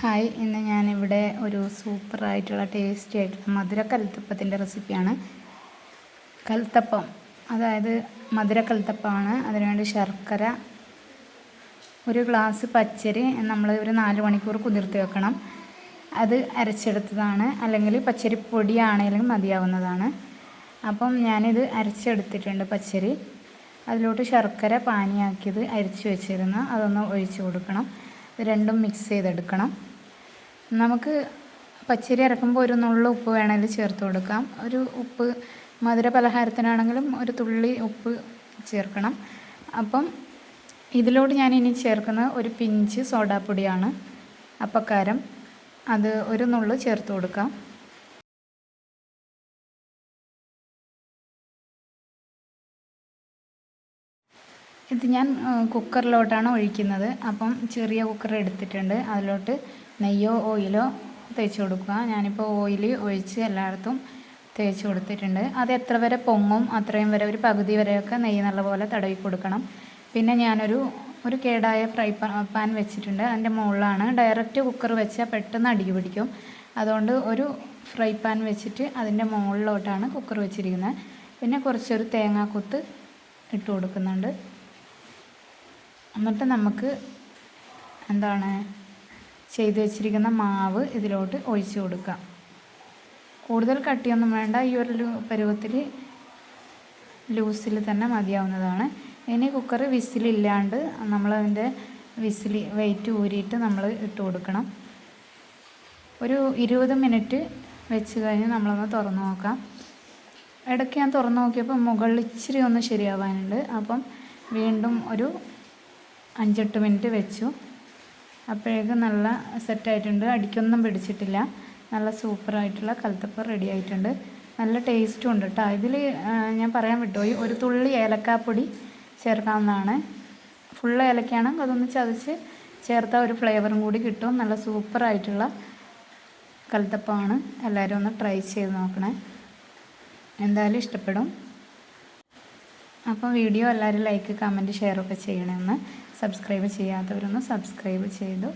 Hi. ഇന്ന് ഞാനിവിടെ ഒരു സൂപ്പറായിട്ടുള്ള ടേസ്റ്റി ആയിട്ടുള്ള മധുര കൽത്തപ്പത്തിന്റെ റെസിപ്പിയാണ്. കൽത്തപ്പം അതായത് മധുര കൽത്തപ്പമാണ് അതിനുവേണ്ടി ശർക്കര ഒരു ഗ്ലാസ് പച്ചരി നമ്മൾ ഒരു നാല് മണിക്കൂർ കുതിർത്ത് വെക്കണം. അത് അരച്ചെടുത്തതാണ്. അല്ലെങ്കിൽ പച്ചരി പൊടിയാണെങ്കിലും മതിയാവുന്നതാണ്. അപ്പം ഞാനിത് അരച്ചെടുത്തിട്ടുണ്ട് പച്ചരി. അതിലോട്ട് ശർക്കര പാനിയാക്കിയത് അരച്ച് വെച്ചിരുന്ന. അതൊന്ന് ഒഴിച്ചു കൊടുക്കണം. രണ്ടും മിക്സ് ചെയ്തെടുക്കണം. നമുക്ക് പച്ചരി ഇറക്കുമ്പോൾ ഒരു നുള്ള ഉപ്പ് വേണമെങ്കിൽ ചേർത്ത് കൊടുക്കാം. ഒരു ഉപ്പ് മധുര പലഹാരത്തിനാണെങ്കിലും ഒരു തുള്ളി ഉപ്പ് ചേർക്കണം. അപ്പം ഇതിലോട്ട് ഞാൻ ഇനി ചേർക്കുന്നത് ഒരു പിഞ്ച് സോഡാപ്പൊടിയാണ്. അപ്പക്കാരം. അത് ഒരു നുള്ളു ചേർത്ത് കൊടുക്കാം. ഇത് ഞാൻ കുക്കറിലോട്ടാണ് ഒഴിക്കുന്നത്. അപ്പം ചെറിയ കുക്കർ എടുത്തിട്ടുണ്ട്. അതിലോട്ട് നെയ്യോ ഓയിലോ തേച്ച് കൊടുക്കുക. ഞാനിപ്പോൾ ഓയിൽ ഒഴിച്ച് എല്ലായിടത്തും തേച്ച് കൊടുത്തിട്ടുണ്ട്. അത് എത്ര വരെ പൊങ്ങും അത്രയും വരെ ഒരു പകുതി വരെയൊക്കെ നെയ്യ് നല്ലപോലെ തടവി കൊടുക്കണം. പിന്നെ ഞാനൊരു ഒരു കേടായ ഫ്രൈ പാൻ വെച്ചിട്ടുണ്ട്. അതിന്റെ മുകളിലാണ് ഡയറക്റ്റ് കുക്കർ വെച്ചാൽ പെട്ടെന്ന് അടി പിടിക്കും. അതുകൊണ്ട് ഒരു ഫ്രൈ പാൻ വെച്ചിട്ട് അതിന്റെ മുകളിലോട്ടാണ് കുക്കർ വെച്ചിരിക്കുന്നത്. പിന്നെ കുറച്ചൊരു തേങ്ങാക്കൊത്ത് ഇട്ട് കൊടുക്കുന്നുണ്ട്. എന്നിട്ട് നമുക്ക് എന്താണ് ചെയ്തു വെച്ചിരിക്കുന്ന മാവ് ഇതിലോട്ട് ഒഴിച്ചു കൊടുക്കാം. കൂടുതൽ കട്ടിയൊന്നും വേണ്ട. ഈ ഒരു പരുവത്തിൽ ലൂസിൽ തന്നെ മതിയാവുന്നതാണ്. ഇനി കുക്കർ വിസിലില്ലാണ്ട് നമ്മളതിന്റെ വിസിൽ വെയിറ്റ് ഊരിയിട്ട് നമ്മൾ ഇട്ട് കൊടുക്കണം. ഒരു ഇരുപത് മിനിറ്റ് വെച്ച് കഴിഞ്ഞ് നമ്മളൊന്ന് തുറന്ന് നോക്കാം. ഇടയ്ക്ക് ഞാൻ തുറന്ന് നോക്കിയപ്പോൾ മുകളിൽ ഇച്ചിരി ഒന്ന് ശരിയാവാനുണ്ട്. അപ്പം വീണ്ടും ഒരു അഞ്ചെട്ട് മിനിറ്റ് വെച്ചു. അപ്പോഴേക്കും നല്ല സെറ്റായിട്ടുണ്ട് അടിക്കൊന്നും പിടിച്ചിട്ടില്ല. നല്ല സൂപ്പറായിട്ടുള്ള കൽത്തപ്പം റെഡി ആയിട്ടുണ്ട്. നല്ല ടേസ്റ്റും ഉണ്ട് കേട്ടോ ഇതിൽ ഞാൻ പറയാൻ വിട്ടുപോയി. ഒരു തുള്ളി ഏലക്കാപ്പൊടി ചേർക്കാവുന്നതാണ്. ഫുൾ ഏലക്കയാണ്. അതൊന്ന് ചതച്ച് ചേർത്താൽ ഒരു ഫ്ലേവറും കൂടി കിട്ടും. നല്ല സൂപ്പറായിട്ടുള്ള കൽത്തപ്പമാണ്. എല്ലാവരും ഒന്ന് ട്രൈ ചെയ്ത് നോക്കണേ. എന്തായാലും ഇഷ്ടപ്പെടും. അപ്പോൾ വീഡിയോ എല്ലാവരും ലൈക്ക് കമന്റ് ഒക്കെ ചെയ്യണമെന്ന്. സബ്സ്ക്രൈബ് ചെയ്യാത്തവരൊന്ന് സബ്സ്ക്രൈബ് ചെയ്തു.